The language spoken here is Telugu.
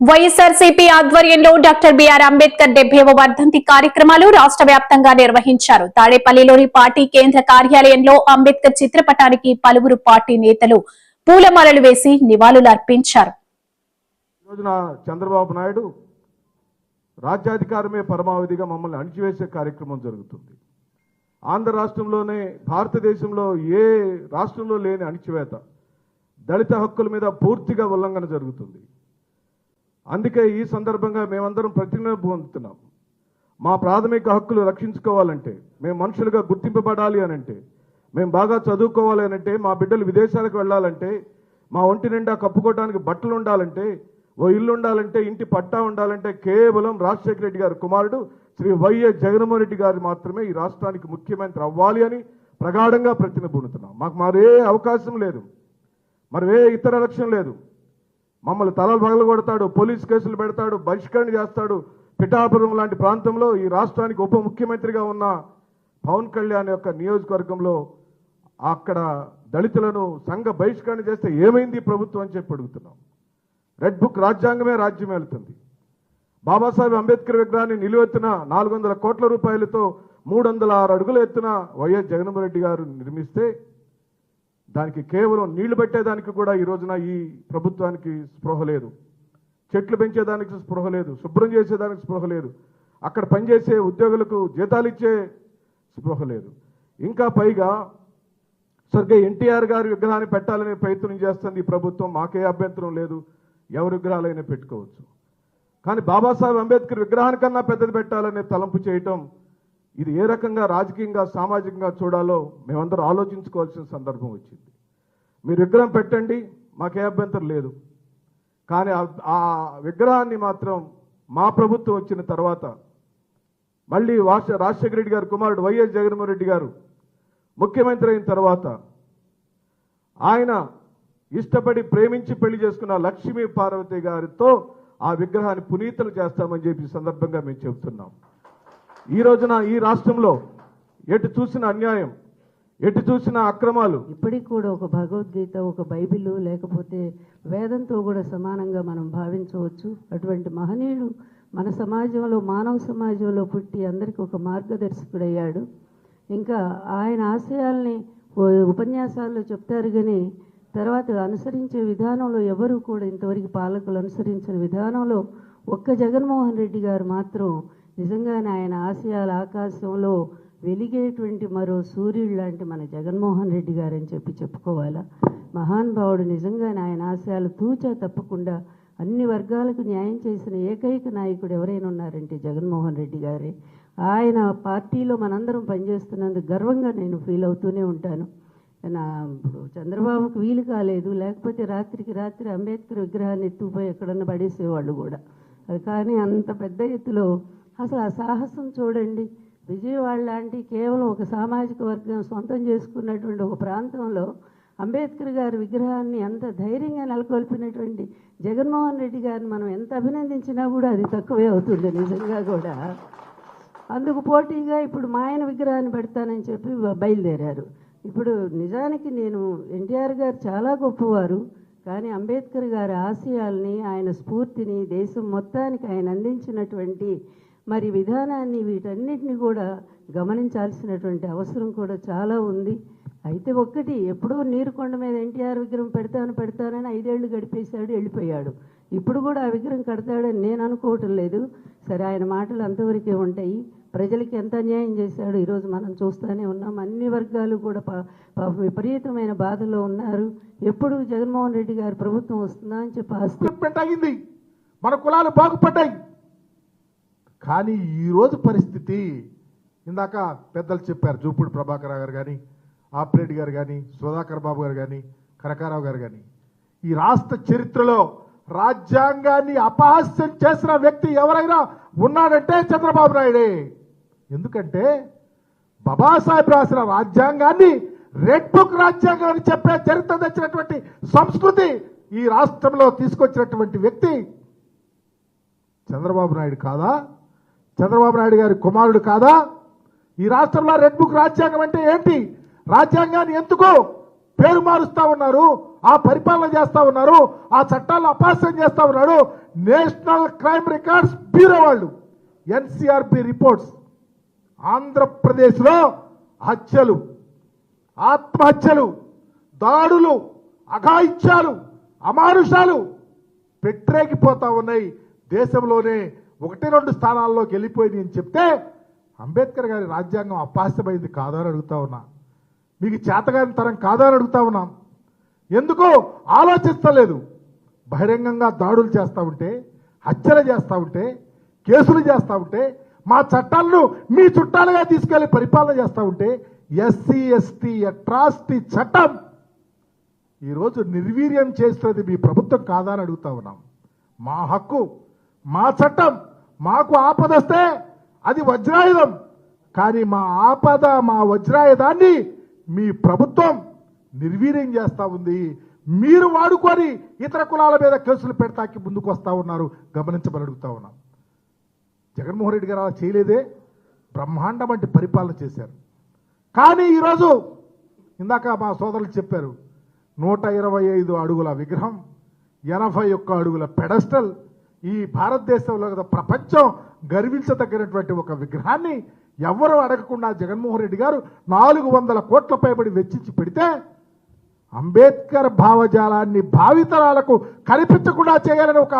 వైఎస్ఆర్సీపీ ఆధ్వర్యంలో డాక్టర్ బిఆర్ అంబేద్కర్ డెబ్బైవ వర్ధంతి కార్యక్రమాలు రాష్ట్ర వ్యాప్తంగా నిర్వహించారు. తాడేపల్లిలోని పార్టీ కేంద్ర కార్యాలయంలో అంబేద్కర్ చిత్రపటానికి పలువురు పార్టీ నేతలు పూలమాలలు వేసి నివాళులర్పించారు అర్పించారు. రోజున చంద్రబాబు నాయుడు రాజ్యాధికారమే పరమావధిగా మమ్మల్ని అణిచివేసే కార్యక్రమం జరుగుతుంది. ఆంధ్ర రాష్ట్రంలోనే భారతదేశంలో ఏ రాష్ట్రంలో లేని అణిచివేత దళిత హక్కుల మీద పూర్తిగా ఉల్లంఘన జరుగుతుంది. అందుకే ఈ సందర్భంగా మేమందరం ప్రతిజ్ఞ పొందుతున్నాం. మా ప్రాథమిక హక్కులు రక్షించుకోవాలంటే మేము మనుషులుగా గుర్తింపబడాలి అనంటే మేము బాగా చదువుకోవాలి అనంటే మా బిడ్డలు విదేశాలకు వెళ్ళాలంటే మా ఒంటి నిండా కప్పుకోవడానికి బట్టలు ఉండాలంటే ఓ ఇల్లు ఉండాలంటే ఇంటి పట్టా ఉండాలంటే కేవలం రాజశేఖర రెడ్డి గారి కుమారుడు శ్రీ వైఎస్ జగన్మోహన్ రెడ్డి గారు మాత్రమే ఈ రాష్ట్రానికి ముఖ్యమంత్రి అవ్వాలి అని ప్రగాఢంగా ప్రతిజ్ఞ పొందుతున్నాం. మాకు మరే అవకాశం లేదు. మరి ఏ ఇతర లక్ష్యం లేదు. మమ్మల్ని తలలు పగలు కొడతాడు పోలీస్ కేసులు పెడతాడు బహిష్కరణ చేస్తాడు. పిఠాపురం లాంటి ప్రాంతంలో ఈ రాష్ట్రానికి ఉప ముఖ్యమంత్రిగా ఉన్న పవన్ కళ్యాణ్ యొక్క నియోజకవర్గంలో అక్కడ దళితులను సంఘ బహిష్కరణ చేస్తే ఏమైంది ప్రభుత్వం అని చెప్పి అడుగుతున్నాం. రెడ్ బుక్ రాజ్యాంగమే రాజ్యం వెళ్తుంది. బాబాసాహెబ్ అంబేద్కర్ విగ్రహాన్ని నిలువెత్తున నాలుగు వందల కోట్ల రూపాయలతో మూడు వందల ఆరు అడుగుల ఎత్తున వైఎస్ జగన్మోహన్ రెడ్డి గారు నిర్మిస్తే దానికి కేవలం నీళ్ళు పెట్టేదానికి కూడా ఈ రోజున ఈ ప్రభుత్వానికి స్పృహ లేదు. చెట్లు పెంచేదానికి స్పృహ లేదు. శుభ్రం చేసేదానికి స్పృహ లేదు. అక్కడ పనిచేసే ఉద్యోగులకు జీతాలు ఇచ్చే స్పృహ లేదు. ఇంకా పైగా సరిగ్గా ఎన్టీఆర్ గారి విగ్రహాన్ని పెట్టాలనే ప్రయత్నం చేస్తుంది ఈ ప్రభుత్వం. మాకే అభ్యంతరం లేదు. ఎవరి విగ్రహాలైనా పెట్టుకోవచ్చు. కానీ బాబాసాహెబ్ అంబేద్కర్ విగ్రహానికన్నా పెద్దది పెట్టాలనే తలంపు చేయటం ఇది ఏ రకంగా రాజకీయంగా సామాజికంగా చూడాలో మేమందరూ ఆలోచించుకోవాల్సిన సందర్భం వచ్చింది. మీరు విగ్రహం పెట్టండి మాకే అభ్యంతరం లేదు. కానీ ఆ- విగ్రహాన్ని మాత్రం మా ప్రభుత్వం వచ్చిన తర్వాత మళ్ళీ వాష రాజశేఖర రెడ్డి గారు కుమారుడు వైఎస్ జగన్మోహన్ రెడ్డి గారు ముఖ్యమంత్రి అయిన తర్వాత ఆయన ఇష్టపడి ప్రేమించి పెళ్ళి చేసుకున్న లక్ష్మీ పార్వతి గారితో ఆ విగ్రహాన్ని పునీతలు చేస్తామని చెప్పి సందర్భంగా మేము చెబుతున్నాం. ఈ రోజున ఈ రాష్ట్రంలో ఎటు చూసిన అన్యాయం ఎటు చూసిన అక్రమాలు. ఇప్పటికి కూడా ఒక భగవద్గీత ఒక బైబిల్ లేకపోతే వేదంతో కూడా సమానంగా మనం భావించవచ్చు. అటువంటి మహనీయుడు మన సమాజంలో మానవ సమాజంలో పుట్టి అందరికీ ఒక మార్గదర్శకుడయ్యాడు. ఇంకా ఆయన ఆశయాల్ని ఉపన్యాసాల్లో చెప్తారు కానీ తర్వాత అనుసరించే విధానంలో ఎవరు కూడా ఇంతవరకు పాలకులు అనుసరించిన విధానంలో ఒక్క జగన్మోహన్ రెడ్డి గారు మాత్రం నిజంగానే ఆయన ఆశయాల ఆకాశంలో వెలిగేటువంటి మరో సూర్యుడు లాంటి మన జగన్మోహన్ రెడ్డి గారని చెప్పి చెప్పుకోవాలా? మహానుభావుడు నిజంగానే ఆయన ఆశయాలు తూచా తప్పకుండా అన్ని వర్గాలకు న్యాయం చేసిన ఏకైక నాయకుడు ఎవరైనా ఉన్నారంటే జగన్మోహన్ రెడ్డి గారే. ఆయన పార్టీలో మనందరం పనిచేస్తున్నందుకు గర్వంగా నేను ఫీల్ అవుతూనే ఉంటాను. నా ఇప్పుడు చంద్రబాబుకు వీలు కాలేదు లేకపోతే రాత్రికి రాత్రి అంబేద్కర్ విగ్రహాన్ని ఎత్తుకుపోయి ఎక్కడన్నా పడేసేవాళ్ళు కూడా. అది కానీ అంత పెద్ద ఎత్తులో అసలు ఆ సాహసం చూడండి. విజయవాడ లాంటి కేవలం ఒక సామాజిక వర్గం సొంతం చేసుకున్నటువంటి ఒక ప్రాంతంలో అంబేద్కర్ గారి విగ్రహాన్ని అంత ధైర్యంగా నెలకొల్పినటువంటి జగన్మోహన్ రెడ్డి గారిని మనం ఎంత అభినందించినా కూడా అది తక్కువే అవుతుంది నిజంగా కూడా. అందుకు పోటీగా ఇప్పుడు మా ఆయన విగ్రహాన్ని పెడతానని చెప్పి బయలుదేరారు. ఇప్పుడు నిజానికి నేను ఎన్టీఆర్ గారు చాలా గొప్పవారు కానీ అంబేద్కర్ గారి ఆశయాల్ని ఆయన స్ఫూర్తిని దేశం మొత్తానికి ఆయన అందించినటువంటి మరి విధానాన్ని వీటన్నిటిని కూడా గమనించాల్సినటువంటి అవసరం కూడా చాలా ఉంది. అయితే ఒక్కటి ఎప్పుడో నీరుకొండ మీద ఎన్టీఆర్ విగ్రహం పెడతాను పెడతానని ఐదేళ్ళు గడిపేశాడు వెళ్ళిపోయాడు. ఇప్పుడు కూడా ఆ విగ్రహం కడతాడని నేను అనుకోవటం లేదు. సరే ఆయన మాటలు అంతవరకే ఉంటాయి. ప్రజలకి ఎంత అన్యాయం చేశాడు ఈరోజు మనం చూస్తూనే ఉన్నాం. అన్ని వర్గాలు కూడా పా- విపరీతమైన బాధలో ఉన్నారు. ఎప్పుడు జగన్మోహన్ రెడ్డి గారి ప్రభుత్వం వస్తుందా అని చెప్పి మన కులాలు బాగుపడ్డాయి. కానీ ఈరోజు పరిస్థితి ఇందాక పెద్దలు చెప్పారు జూపూడి ప్రభాకర్ గారు కానీ ఆపరేట్ గారు కానీ సుధాకర్ బాబు గారు కానీ కనకారావు గారు కానీ ఈ రాష్ట్ర చరిత్రలో రాజ్యాంగాన్ని అపహాస్యం చేసిన వ్యక్తి ఎవరైనా ఉన్నాడంటే చంద్రబాబు నాయుడే. ఎందుకంటే బాబాసాహెబ్ రాసిన రాజ్యాంగాన్ని రెడ్ బుక్ రాజ్యాంగం అని చెప్పే చరిత్ర తెచ్చినటువంటి సంస్కృతి ఈ రాష్ట్రంలో తీసుకొచ్చినటువంటి వ్యక్తి చంద్రబాబు నాయుడు కాదా? చంద్రబాబు నాయుడు గారి కుమారుడు కాదా? ఈ రాష్ట్రంలో రెడ్ బుక్ రాజ్యాంగం అంటే ఏంటి? రాజ్యాంగాన్ని ఎందుకు పేరు మారుస్తా ఉన్నారు? ఆ పరిపాలన చేస్తా ఉన్నారు? ఆ చట్టాలను అపాస్యం చేస్తా ఉన్నారు? నేషనల్ క్రైమ్ రికార్డ్స్ బ్యూరో వాళ్ళు ఎన్సిఆర్బి రిపోర్ట్స్. ఆంధ్రప్రదేశ్లో హత్యలు ఆత్మహత్యలు దాడులు అఘాయిత్యాలు అమానుషాలు పెట్టరేగిపోతా ఉన్నాయి దేశంలోనే. ఒకటి రెండు స్థానాల్లోకి వెళ్ళిపోయింది అని చెప్తే అంబేద్కర్ గారి రాజ్యాంగం అపాస్యమైంది కాదో అని అడుగుతా ఉన్నా. మీకు చేతగాని తరం కాదో అని అడుగుతా ఉన్నాం. ఎందుకు ఆలోచిస్తలేదు. బహిరంగంగా దాడులు చేస్తూ ఉంటే హత్యలు చేస్తూ ఉంటే కేసులు చేస్తూ ఉంటే మా చట్టాలను మీ చుట్టాలుగా తీసుకెళ్ళి పరిపాలన చేస్తూ ఉంటే ఎస్సీ ఎస్టీ అట్రాసిటీ చట్టం ఈరోజు నిర్వీర్యం చేస్తున్నది మీ ప్రభుత్వం కాదా అని అడుగుతా ఉన్నాం. మా హక్కు మా చట్టం మాకు ఆపదొస్తే అది వజ్రాయుధం. కానీ మా ఆపద మా వజ్రాయుధాన్ని మీ ప్రభుత్వం నిర్వీర్యం చేస్తూ ఉంది. మీరు వాడుకొని ఇతర కులాల మీద కేసులు పెడతాకి ముందుకు వస్తూ ఉన్నారు. గమనించమని అడుగుతా ఉన్నాం. జగన్మోహన్ రెడ్డి గారు అలా చేయలేదే. బ్రహ్మాండం వంటి పరిపాలన చేశారు. కానీ ఈరోజు ఇందాక మా సోదరులు చెప్పారు నూట ఇరవై ఐదు అడుగుల విగ్రహం ఎనభై ఒక్క అడుగుల పెడస్టల్ ఈ భారతదేశంలో కదా ప్రపంచం గర్వించదగినటువంటి ఒక విగ్రహాన్ని ఎవరు అడగకుండా జగన్మోహన్ రెడ్డి గారు నాలుగు వందల కోట్ల పైబడి వెచ్చించి పెడితే అంబేద్కర్ భావజాలాన్ని భావితరాలకు కనిపించకుండా చేయాలని ఒక